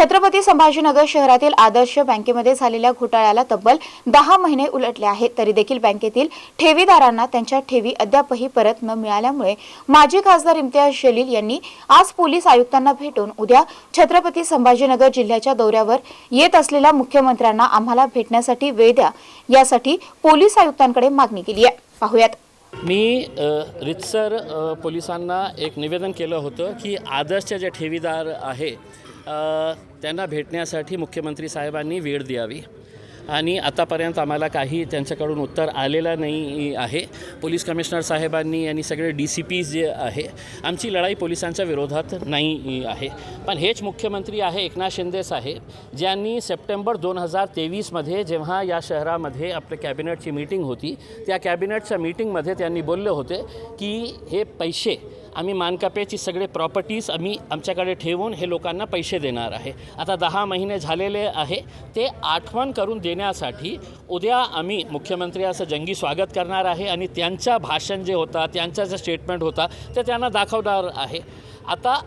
छत्रपती संभाजीनगर शहरातील आदर्श बँकेमध्ये झालेल्या घोटाळ्याला तब्बल दहा महिने उलटले आहेत. तरी देखील बँकेतील ठेवीदारांना त्यांच्या ठेवी अद्यापही परत न मिळाल्यामुळे माजी खासदार इम्तियाज जलील यांनी आज पोलीस आयुक्तांना भेटून उद्या छत्रपती संभाजीनगर जिल्ह्याच्या दौऱ्यावर येत असलेल्या मुख्यमंत्र्यांना आम्हाला भेटण्यासाठी वेळ द्या यासाठी पोलीस आयुक्तांकडे मागणी केली आहे. पाहुयात. मी रितसर पोलिसांना एक निवेदन केलं होतं की आदर्शचे जे ठेवीदार आहे त्यांना भेटण्यासाठी मुख्यमंत्री साहेबांनी वेळ द्यावी. आणि आतापर्यंत आम्हाला काही त्यांच्याकडून उत्तर आलेलं नाही आहे. पोलीस कमिशनर साहेबांनी आणि सगळे डी सी पीज जे आहे आमची लढाई पोलिसांच्या विरोधात नाही आहे. पण हेच मुख्यमंत्री आहे एकनाथ शिंदे साहेब ज्यांनी सप्टेंबर दोन हजार तेवीसमध्ये जेव्हा या शहरामध्ये आपल्या कॅबिनेटची मीटिंग होती त्या कॅबिनेटच्या मीटिंगमध्ये त्यांनी बोलले होते की हे पैसे आम्ही मानकाप्याची सगळे प्रॉपर्टीज आम्ही आमच्याकडे ठेवून हे लोकांना पैसे देणार आहे. आता दहा महिने झालेले आहे. ते आठवण करून देण्यासाठी उद्या आम्ही मुख्यमंत्र्याचं जंगी स्वागत करणार आहे आणि त्यांचा भाषण जे होता त्यांचा जे स्टेटमेंट होता ते त्यांना दाखवणार आहे. आता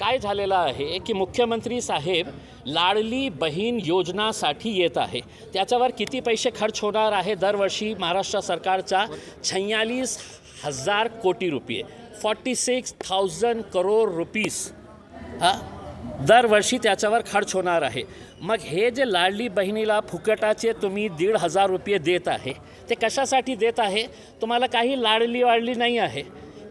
काय झालेलं आहे की मुख्यमंत्री साहेब लाडली बहीण योजनासाठी येत आहे. त्याच्यावर किती पैसे खर्च होणार आहे? दरवर्षी महाराष्ट्र सरकारचा छयालीस हजार कोटी रुपये. Forty six thousand crore rupees हा? दरवर्षी त्याच्यावर खर्च होणार आहे. मग हे जे लाडली बहिणीला फुकटाचे तुम्ही दीड हजार रुपये देत आहे ते कशासाठी देत आहे? तुम्हाला काही लाडली वाढली नाही आहे.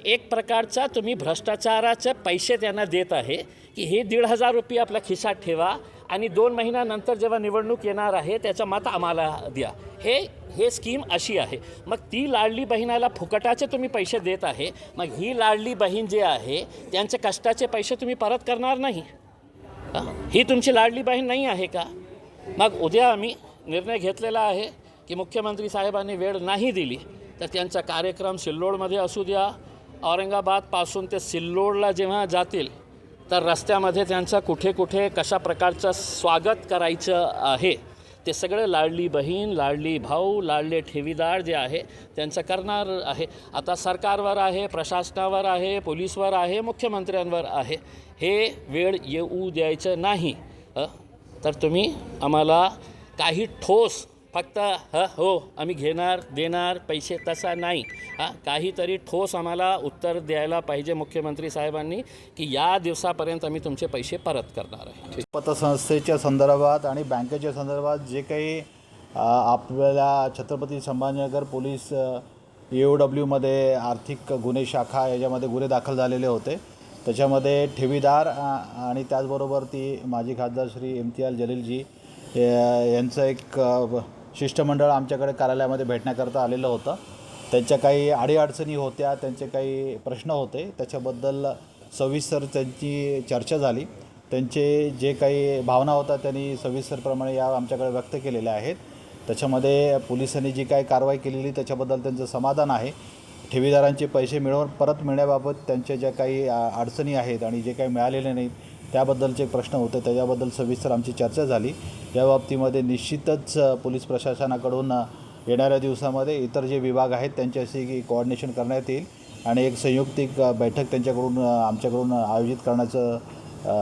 एक प्रकारचा तुम्ही भ्रष्टाचाराचे पैसे त्यांना देत आहे की हे दीड हजार रुपये आपल्या खिशात ठेवा आणि दोन महिन्यानंतर जेव्हा निवडणूक येणार आहे त्याचं मत आम्हाला द्या. हे हे स्कीम अशी आहे. मग ती लाडली बहिणाला फुकटाचे तुम्ही पैसे देत आहे मग ही लाडली बहीण जे आहे त्यांचे कष्टाचे पैसे तुम्ही परत करणार नाही. ही? तुमची लाडली बहीण नाही आहे का? मग उद्या आम्ही निर्णय घेतलेला आहे की मुख्यमंत्री साहेबांनी वेळ नाही दिली तर त्यांचा कार्यक्रम सिल्लोडमध्ये असू द्या. औरंगाबादपासून ते सिल्लोडला जेव्हा जातील तर रस्त्यामध्ये त्यांचं कुठे कुठे कशा प्रकारचं स्वागत करायचं आहे ते सगळे लाडली बहीण लाडली भाऊ लाडले ठेवीदार जे आहे त्यांचं करणार आहे. आता सरकारवर आहे प्रशासनावर आहे पोलीसवर आहे मुख्यमंत्र्यांवर आहे. हे वेळ येऊ द्यायचं नाही. तर तुम्ही आम्हाला काही ठोस फक्त ह हो आम्ही घेणार देणार पैसे तसा नाही. हां काहीतरी ठोस आम्हाला उत्तर द्यायला पाहिजे मुख्यमंत्री साहेबांनी की या दिवसापर्यंत आम्ही तुमचे पैसे परत करणार आहे. पतसंस्थेच्या संदर्भात आणि बँकेच्या संदर्भात जे काही आपल्याला छत्रपती संभाजीनगर पोलीस यू डब्ल्यूमध्ये आर्थिक गुन्हे शाखा याच्यामध्ये गुन्हे दाखल झालेले होते. त्याच्यामध्ये ठेवीदार आणि त्याचबरोबर ती माजी खासदार श्री इम्तियाज जलीलजी यांचं एक शिष्टमंडळ आमच्याकडे कार्यालयामध्ये भेटण्याकरता आलेलं होतं. त्यांच्या काही अडीअडचणी होत्या त्यांचे काही प्रश्न होते. त्याच्याबद्दल सविस्तर त्यांची चर्चा झाली. त्यांचे जे काही भावना होत्या त्यांनी सविस्तरप्रमाणे या आमच्याकडे व्यक्त केलेल्या आहेत. त्याच्यामध्ये पोलिसांनी जी काही कारवाई केलेली त्याच्याबद्दल त्यांचं समाधान आहे. ठेवीदारांचे पैसे मिळवून परत मिळण्याबाबत त्यांच्या ज्या काही अडचणी आहेत आणि जे काही मिळालेले नाहीत त्याबद्दलचे प्रश्न होते त्याच्याबद्दल सविस्तर आमची चर्चा झाली. या बाबतीमध्ये निश्चितच पोलीस प्रशासनाकडून येणाऱ्या दिवसामध्ये इतर जे विभाग आहेत त्यांच्याशी कोऑर्डिनेशन करण्यात येईल. आणि एक संयुक्तिक बैठक त्यांच्याकडून आमच्याकडून आयोजित करण्याचं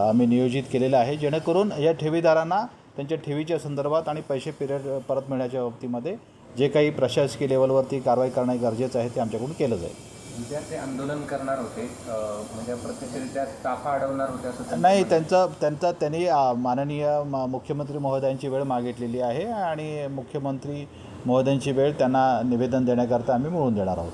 आम्ही नियोजित केलेलं आहे. जेणेकरून या ठेवीदारांना त्यांच्या ठेवीच्या संदर्भात आणि पैसे पिरियड परत मिळण्याच्या बाबतीमध्ये जे काही प्रशासकीय लेवलवरती कारवाई करणे गरजेचं आहे ते आमच्याकडून केलं जाईल. विद्यार्थी आंदोलन करणार होते म्हणजे प्रत्यक्षरित्या ताफा अडवणार होते असं नाही. त्यांचा त्यांचा त्यांनी माननीय म- मुख्यमंत्री महोदयांची वेळ मागितलेली आहे आणि मुख्यमंत्री महोदयांची वेळ त्यांना निवेदन देण्याकरता आम्ही मिळवून देणार आहोत